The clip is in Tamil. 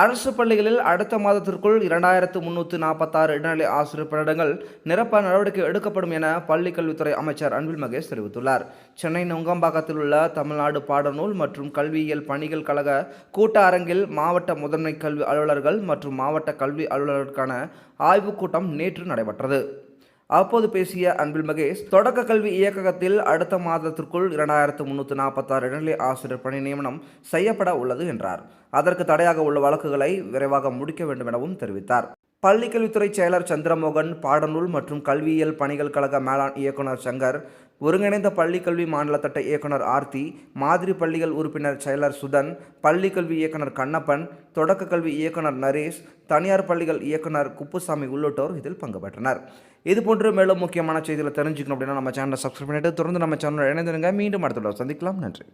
அரசு பள்ளிகளில் அடுத்த மாதத்திற்குள் இரண்டாயிரத்து முன்னூற்று நாற்பத்தாறு இடைநிலை ஆசிரியர் பணியிடங்கள் நிரப்ப நடவடிக்கை எடுக்கப்படும் என பள்ளிக் கல்வித்துறை அமைச்சர் அன்பில் மகேஷ் தெரிவித்துள்ளார். சென்னை நுங்கம்பாக்கத்தில் உள்ள தமிழ்நாடு பாடநூல் மற்றும் கல்வியியல் பணிகள் கழக கூட்ட அரங்கில் மாவட்ட முதன்மை கல்வி அலுவலர்கள் மற்றும் மாவட்ட கல்வி அலுவலர்களுக்கான ஆய்வுக் கூட்டம் நேற்று நடைபெற்றது. அப்போது பேசிய அன்பில் மகேஷ் தொடக்க கல்வி இயக்ககத்தில் அடுத்த மாதத்திற்குள் இரண்டாயிரத்து முன்னூற்று நாற்பத்தாறு இடைநிலை ஆசிரியர் பணி நியமனம் செய்யப்பட உள்ளது என்றார். அதற்கு தடையாக உள்ள வழக்குகளை விரைவாக முடிக்க வேண்டும் எனவும் தெரிவித்தார். பள்ளிக்கல்வித்துறை செயலர் சந்திரமோகன் பாடநூல் மற்றும் கல்வியியல் பணிகள் கழக மேலாண் இயக்குனர் சங்கர் ஒருங்கிணைந்த பள்ளிக்கல்வி மாநில திட்ட இயக்குனர் ஆர்த்தி மாதிரி பள்ளிகள் உறுப்பினர் செயலர் சுதன் பள்ளிக்கல்வி இயக்குனர் கண்ணப்பன் தொடக்க கல்வி இயக்குனர் நரேஷ் தனியார் பள்ளிகள் இயக்குனர் குப்புசாமி உள்ளிட்டோர் இதில் பங்கு பெற்றனர். இதுபோன்று மேலும் முக்கியமான செய்திகளை தெரிஞ்சுக்கணும் அப்படின்னா நம்ம சேனலை சப்ஸ்கிரைப் பண்ணிட்டு தொடர்ந்து நம்ம சேனலை இணைந்திருங்க. மீண்டும் அடுத்த சந்திக்கலாம். நன்றி.